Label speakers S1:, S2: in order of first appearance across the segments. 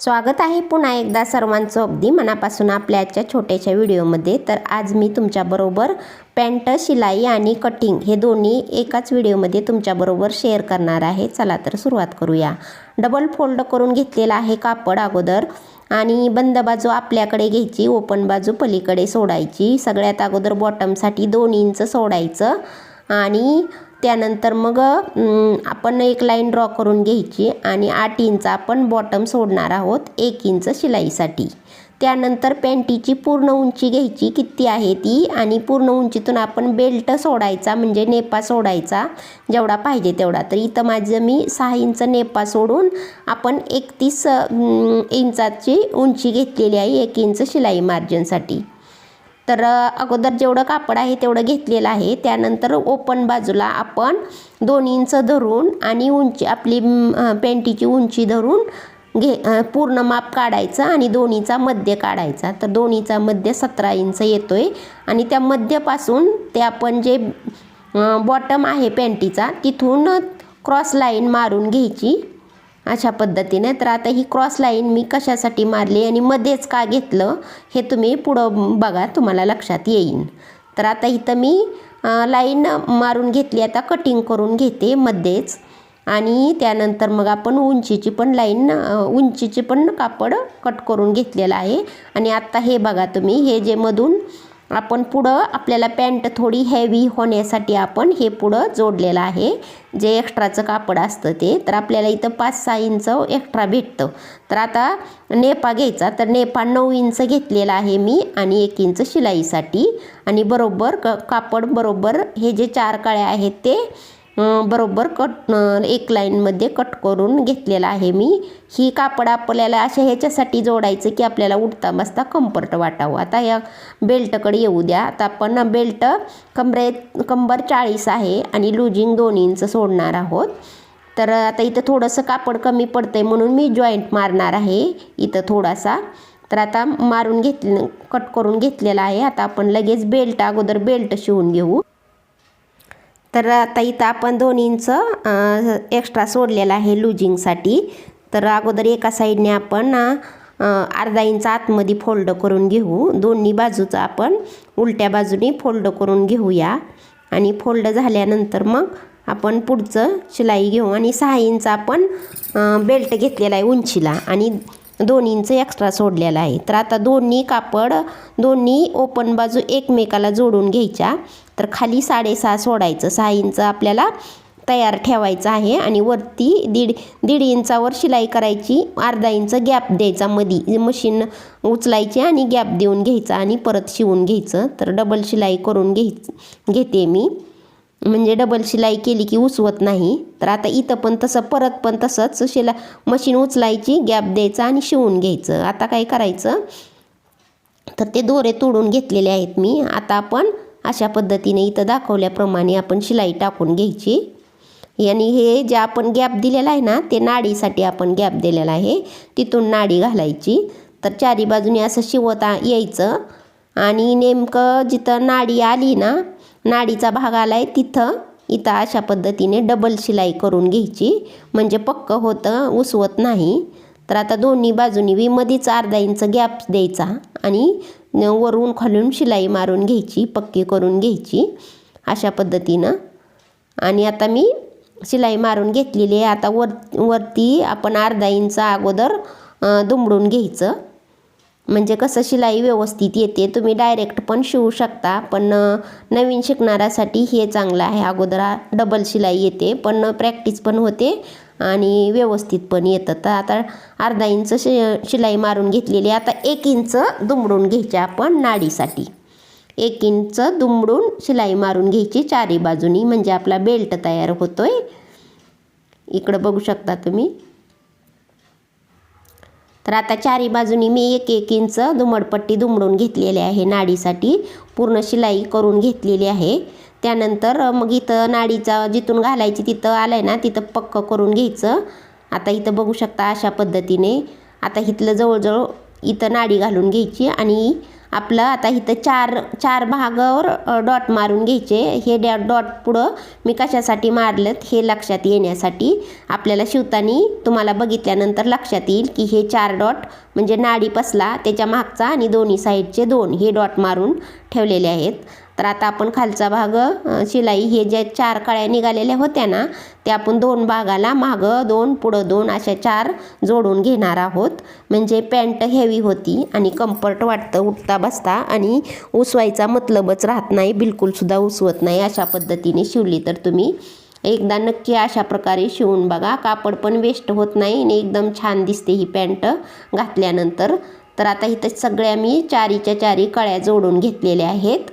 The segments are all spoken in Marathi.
S1: स्वागत आहे पुन्हा एकदा सर्वांचं अगदी मनापासून आपल्या आजच्या छोट्याशा व्हिडिओमध्ये. तर आज मी तुमच्याबरोबर पॅन्ट शिलाई आणि कटिंग हे दोन्ही एकाच व्हिडिओमध्ये तुमच्याबरोबर शेअर करणार आहे. चला तर सुरुवात करूया. डबल फोल्ड करून घेतलेला आहे कापड अगोदर आणि बंद बाजू आपल्याकडे घ्यायची ओपन बाजू पलीकडे सोडायची. सगळ्यात अगोदर बॉटमसाठी दोन इंच सोडायचं आणि त्यानंतर मग आपण एक लाईन ड्रॉ करून घ्यायची आणि आठ इंच आपण बॉटम सोडणार आहोत एक इंच शिलाईसाठी. त्यानंतर पॅन्टीची पूर्ण उंची घ्यायची किती आहे ती? आणि पूर्ण उंचीतून आपण बेल्ट सोडायचा म्हणजे नेपा सोडायचा जेवढा पाहिजे तेवढा. तर इथं माझं मी सहा इंच नेपा सोडून आपण एकतीस इंचाची उंची घेतलेली आहे एक इंच शिलाई मार्जिनसाठी तर अगोदर जेवढं कापड आहे तेवढं घेतलेलं आहे. त्यानंतर ओपन बाजूला आपण दोन इंच धरून आणि उंची आपली पेंटीची उंची धरून घे पूर्ण माप काढायचं आणि दोन्हीचा मध्य काढायचा. तर दोन्हीचा मध्य सतरा इंच येतो आहे आणि त्या मध्यपासून ते आपण जे बॉटम आहे पॅन्टीचा तिथून क्रॉस लाईन मारून घ्यायची. अशा पद्धतीने. तर आता ही क्रॉस लाईन मी कशासाठी मारली आणि मध्येच का घेतलं हे तुम्ही पुढं बघा तुम्हाला लक्षात येईन. तर आता इथं मी लाईन मारून घेतली आता कटिंग करून घेते मध्येच. आणि त्यानंतर मग आपण उंचीची पण लाईन उंचीची पण कापड कट करून घेतलेलं आहे. आणि आत्ता हे बघा तुम्ही हे जे मधून आपण पुढं आपल्याला पॅन्ट थोडी हेवी होण्यासाठी आपण हे पुढं जोडलेलं आहे. जे एक्स्ट्राचं कापड असतं ते. तर आपल्याला इथं पाच सहा इंच एक्स्ट्रा भेटतं. तर आता नेपा घ्यायचा. तर नेपा नऊ इंच घेतलेला आहे मी आणि एक इंच शिलाईसाठी. आणि बरोबर क कापड बरोबर हे जे चार काळे आहेत ते बरोबर कट एक लाईनमध्ये कट करून घेतलेला आहे मी. ही कापड आपल्याला अशा ह्याच्यासाठी जोडायचं की आपल्याला उठता बसता कम्फर्ट वाटावं. आता या बेल्टकडे येऊ द्या. आता आपण बेल्ट कमरे कंबर चाळीस आहे आणि लुजिंग दोन इंच सोडणार आहोत. तर आता इथं थोडंसं कापड कमी पडतंय म्हणून मी जॉईंट मारणार आहे इथं थोडासा. तर आता मारून घेतले कट करून घेतलेला आहे. आता आपण लगेच बेल्ट अगोदर बेल्ट शिवून घेऊ. तर आता इथं आपण दोन इंच एक्स्ट्रा सोडलेला आहे लुजिंगसाठी तर अगोदर एका साईडने आपण अर्धा इंच आतमध्ये फोल्ड करून घेऊ. दोन्ही बाजूचं आपण उलट्या बाजूने फोल्ड करून घेऊया. आणि फोल्ड झाल्यानंतर मग आपण पुढचं शिलाई घेऊ. आणि सहा इंच आपण बेल्ट घेतलेला आहे उंचीला. आणि दोन इंच एक्स्ट्रा सोडलेला आहे. तर आता दोन्ही कापड दोन्ही ओपन बाजू एकमेकाला जोडून घ्यायच्या. तर खाली साडेसहा सोडायचं. सहा इंच आपल्याला तयार ठेवायचं आहे आणि वरती दीड दीड इंचावर शिलाई करायची. अर्धा इंच गॅप द्यायचा मधी. मशीन उचलायची आणि गॅप देऊन घ्यायचा आणि परत शिवून घ्यायचं. तर डबल शिलाई करून घ्याय घेते मी. म्हणजे डबल शिलाई केली की उसवत नाही. तर आता इथं पण तसं परत पण तसंच शिला मशीन उचलायची गॅप द्यायचा आणि शिवून घ्यायचं. आता काय करायचं? तर ते दोरे तोडून घेतलेले आहेत मी. आता आपण अशा पद्धतीने इथं दाखवल्याप्रमाणे आपण शिलाई टाकून घ्यायची. आणि हे जे आपण गॅप दिलेला आहे ना ते नाडीसाठी आपण गॅप दिलेला आहे. तिथून नाडी घालायची. तर चारी बाजूने असं शिवता यायचं. आणि नेमकं जिथं नाडी आली ना नाडीचा भाग आला आहे तिथं इथं अशा पद्धतीने डबल शिलाई करून घ्यायची. म्हणजे पक्क होतं उसवत नाही. तर आता दोन्ही बाजूनी वी मध्येच अर्धा इंच गॅप द्यायचा. आणि वरून खालून शिलाई मारून घ्यायची पक्की करून घ्यायची अशा पद्धतीनं. आणि आता मी शिलाई मारून घेतलेली आहे. आता वर वरती आपण अर्धा इंच अगोदर दुमडून घ्यायचं. म्हणजे कसं शिलाई व्यवस्थित येते. तुम्ही डायरेक्ट पण शिवू शकता. पण नवीन शिकणाऱ्यासाठी हे चांगलं आहे. अगोदर डबल शिलाई येते. पण प्रॅक्टिस पण होते. आणि व्यवस्थित पण येतं तर आता अर्धा इंच शि शिलाई मारून घेतलेली आहे. आता एक इंच दुमडून घ्यायचे आपण नाडीसाठी. एक इंच दुमडून शिलाई मारून घ्यायची चारी बाजूनी. म्हणजे आपला बेल्ट तयार होतोय. इकडं बघू शकता तुम्ही. तर आता चारी बाजूनी मी एक एक इंच दुमडपट्टी दुमडून घेतलेली आहे नाडीसाठी. पूर्ण शिलाई करून घेतलेली आहे. त्यानंतर मग इथं नाडीचा जिथून घालायची तिथं आलं आहे ना तिथं पक्क करून घ्यायचं. आता इथं बघू शकता अशा पद्धतीने. आता इथलं जवळजवळ इथं नाडी घालून घ्यायची आणि आपलं आता इथं चार चार भागावर डॉट मारून घ्यायचे. हे डॅ डॉट पुढं मी कशासाठी मारलेत हे लक्षात येण्यासाठी आपल्याला शिवतानी तुम्हाला बघितल्यानंतर लक्षात येईल की हे चार डॉट म्हणजे नाडी पसला त्याच्या मागचा आणि दोन्ही साईडचे दोन हे डॉट मारून ठेवलेले आहेत. तर आता आपण खालचा भाग शिलाई हे ज्या चार कळ्या निघालेल्या होत्या ना त्या आपण दोन भागाला मागं दोन पुढं दोन अशा चार जोडून घेणार आहोत. म्हणजे पॅन्ट हेवी होती आणि कम्फर्ट वाटतं उठता बसता आणि उसवायचा मतलबच राहत नाही बिलकुलसुद्धा उसवत नाही अशा पद्धतीने शिवली तर तुम्ही. एकदा नक्की अशा प्रकारे शिवून बघा कापड पण वेस्ट होत नाही आणि एकदम छान दिसते ही पॅन्ट घातल्यानंतर. तर आता इथं सगळ्या मी चारीच्या चारी कळ्या जोडून घेतलेल्या आहेत.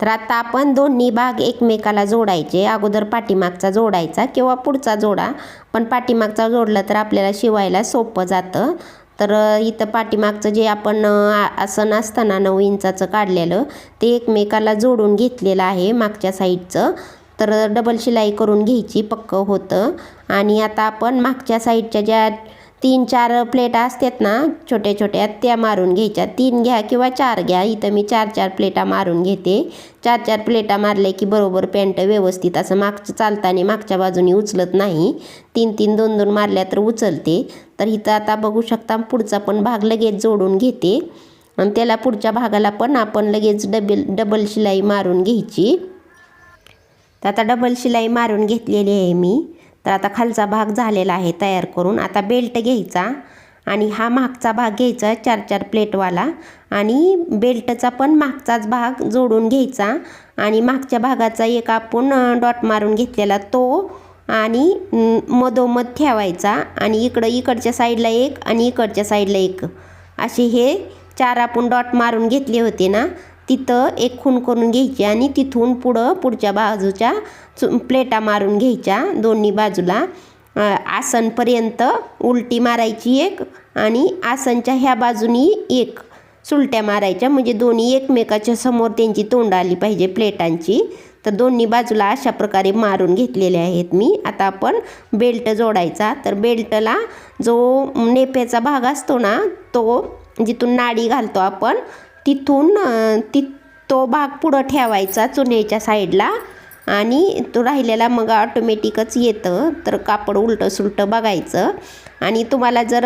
S1: तर आता आपण दोन्ही भाग एकमेकाला जोडायचे. अगोदर पाठीमागचा जोडायचा किंवा पुढचा जोडा. पण पाठीमागचा जोडला तर आपल्याला शिवायला सोपं जातं. तर इथं पाठीमागचं जे आपण आसन असताना नऊ इंचाचं काढलेलं ते एकमेकाला जोडून घेतलेलं आहे मागच्या साईडचं. तर डबल शिलाई करून घ्यायची पक्कं होतं. आणि आता आपण मागच्या साईडच्या ज्या तीन चार प्लेट असतात ना छोट्या छोट्या त्या मारून घ्यायच्या. तीन घ्या किंवा चार घ्या. इथं मी चार चार प्लेटा मारून घेते. चार चार प्लेटा मारले की बरोबर पॅन्ट व्यवस्थित असं मागचं चालताना मागच्या बाजूनी उचलत नाही. तीन तीन दोन दोन मारल्या तर उचलते. तर इथं आता बघू शकता पुढचा पण भाग लगेच जोडून घेते. आणि त्याला पुढच्या भागाला पण आपण लगेच डबल डबल शिलाई मारून घ्यायची. तर आता डबल शिलाई मारून घेतलेली आहे मी. तर आता खालचा भाग झालेला आहे तयार करून. आता बेल्ट घ्यायचा आणि हा मागचा भाग घ्यायचा चार चार प्लेटवाला आणि बेल्टचा पण मागचाच भाग जोडून घ्यायचा. आणि मागच्या भागाचा एक आपण डॉट मारून घेतलेला तो आणि मधोमध ठेवायचा. आणि इकडं इकडच्या साईडला एक आणि इकडच्या साईडला एक. असे हे चार आपण डॉट मारून घेतले होते ना? तिथं एक खून करून घ्यायची आणि तिथून पुढं पुढच्या बाजूच्या चु- प्लेटा मारून घ्यायच्या दोन्ही बाजूला. आसनपर्यंत उलटी मारायची एक आणि आसनच्या ह्या बाजूनी एक सुलट्या मारायच्या. म्हणजे दोन्ही एकमेकाच्या समोर त्यांची तोंड आली पाहिजे प्लेटांची. तर दोन्ही बाजूला अशा प्रकारे मारून घेतलेले आहेत मी. आता आपण बेल्ट जोडायचा. तर बेल्टला जो नेप्याचा भाग असतो ना तो जिथून नाडी घालतो आपण तिथून ती ति तो भाग पुढं ठेवायचा चुन्याच्या साईडला आणि तो राहिलेला मग ऑटोमॅटिकच येतं. तर कापड उलटं सुलटं बघायचं. आणि तुम्हाला जर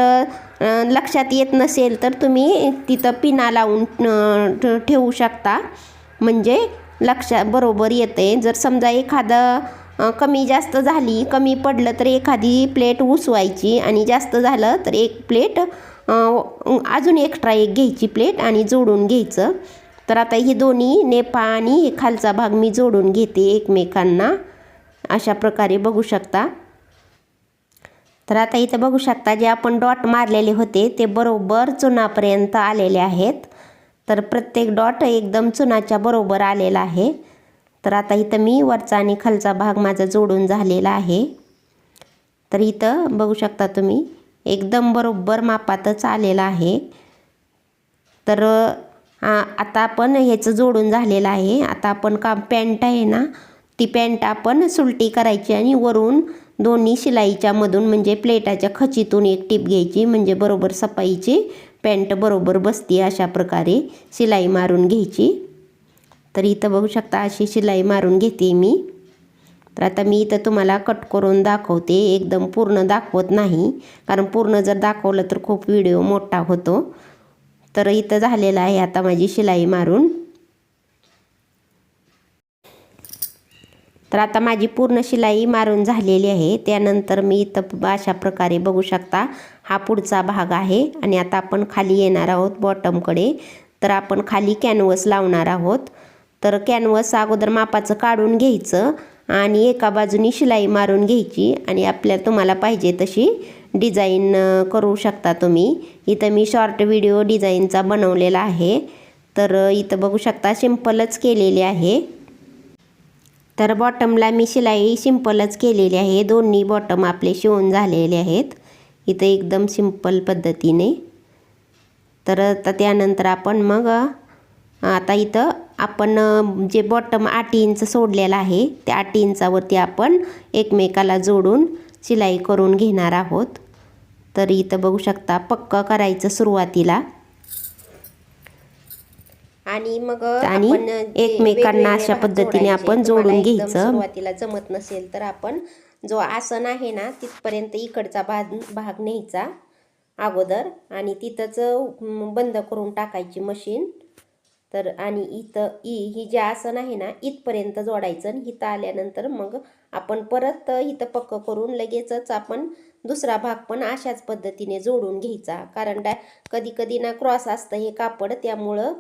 S1: लक्षात येत नसेल तर तुम्ही तिथं पिना लावून ठेवू शकता. म्हणजे लक्षा बरोबर येते जर समजा एखादं कमी जास्त झाली कमी पडलं तर एखादी प्लेट उसवायची आणि जास्त झालं तर एक प्लेट अजून एक्स्ट्रा एक घ्यायची प्लेट आणि जोडून घ्यायचं. तर आता ही दोन्ही नेपा आणि हे खालचा भाग मी जोडून घेते एकमेकांना. अशा प्रकारे बघू शकता. तर आता इथं बघू शकता जे आपण डॉट मारलेले होते ते बरोबर चुनापर्यंत आलेले आहेत. तर प्रत्येक डॉट एकदम चुनाच्या बरोबर आलेला आहे. तर आता इथं मी वरचा आणि खालचा भाग माझा जोडून झालेला आहे. तर इथं बघू शकता तुम्ही. एकदम बरोबर मापातच आलेला आहे. तर आता आपण ह्याचं जोडून झालेलं आहे. आता आपण का पॅन्ट आहे ना ती पॅन्ट आपण सुलटी करायची आणि वरून दोन्ही शिलाईच्या मधून म्हणजे प्लेटाच्या खचीतून एक टीप घ्यायची म्हणजे बरोबर सफाईची पॅन्ट बरोबर बसते अशा प्रकारे शिलाई मारून घ्यायची. तर इथं बघू शकता अशी शिलाई मारून घेते मी. तर आता मी इथं तुम्हाला कट करून दाखवते. एकदम पूर्ण दाखवत नाही. कारण पूर्ण जर दाखवलं तर खूप व्हिडिओ मोठा होतो. तर इथं झालेलं आहे आता माझी शिलाई मारून. तर आता माझी पूर्ण शिलाई मारून झालेली आहे. त्यानंतर मी इथं अशा प्रकारे बघू शकता हा पुढचा भाग आहे. आणि आता आपण खाली येणार आहोत बॉटमकडे तर आपण खाली कॅनवस लावणार आहोत. तर कॅनवस अगोदर मापाचं काढून घ्यायचं. आणि एका बाजूनी शिलाई मारून घ्यायची आणि आपल्याला तुम्हाला पाहिजे तशी डिझाईन करू शकता तुम्ही. इथं मी शॉर्ट व्हिडिओ डिझाईनचा बनवलेला आहे. तर इथं बघू शकता सिम्पलच केलेली आहे. तर बॉटमला मी शिलाई सिंपलच केलेली आहे. दोन्ही बॉटम आपले शिवून झालेले आहेत. इथं एकदम सिंपल पद्धतीने. तर त्यानंतर आपण मग आता इथं आपण जे बॉटम आठ इंच सोडलेलं आहे त्या आठ इंचावरती आपण एकमेकाला जोडून शिलाई करून घेणार आहोत तर इथं बघू शकता पक्क करायचं सुरुवातीला आणि मग
S2: आणि एकमेकांना अशा पद्धतीने. आपण जोडून घ्यायचं.
S1: सुरुवातीला जमत नसेल तर आपण जो आसन आहे ना तिथपर्यंत इकडचा भाग भाग न्यायचा अगोदर आणि तिथंच बंद करून टाकायची मशीन तर आणि इथं ई ही जे आसन आहे ना इथपर्यंत जोडायचं आणि इथं आल्यानंतर मग आपण परत इथं पक्क करून लगेचच आपण दुसरा भाग पण अशाच पद्धतीने जोडून घ्यायचा. कारण डा कधी कधी ना क्रॉस असतं हे कापड त्यामुळं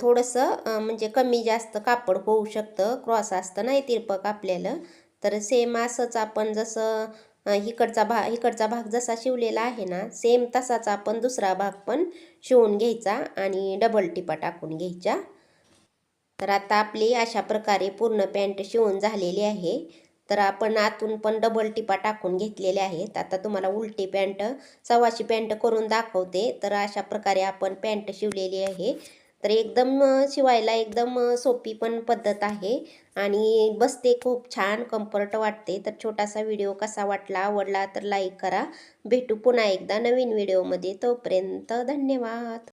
S1: थोडंसं म्हणजे कमी जास्त कापड होऊ शकतं. क्रॉस असतं ना तिरपक आपल्याला तर सेम असंच आपण जसं इकडचा भाग इकडचा भाग जसा शिवलेला आहे ना सेम तसाच आपण दुसरा भाग पण शिवून घ्यायचा आणि डबल टिपा टाकून घ्यायच्या. तर आता आपली अशा प्रकारे पूर्ण पॅन्ट शिवून झालेली आहे. तर आपण आतून पण डबल टिपा टाकून घेतलेले आहेत. आता तुम्हाला उलटी पॅन्ट सव्वाशी पॅन्ट करून दाखवते. तर अशा प्रकारे आपण पॅन्ट शिवलेली आहे. तर एकदम शिवायला एकदम सोपी पण पद्धत आहे. आणि बसते खूप छान कम्फर्ट वाटते. तर छोटासा व्हिडिओ कसा वाटला आवडला तर लाईक करा. भेटू पुन्हा एकदा नवीन व्हिडिओमध्ये तोपर्यंत धन्यवाद.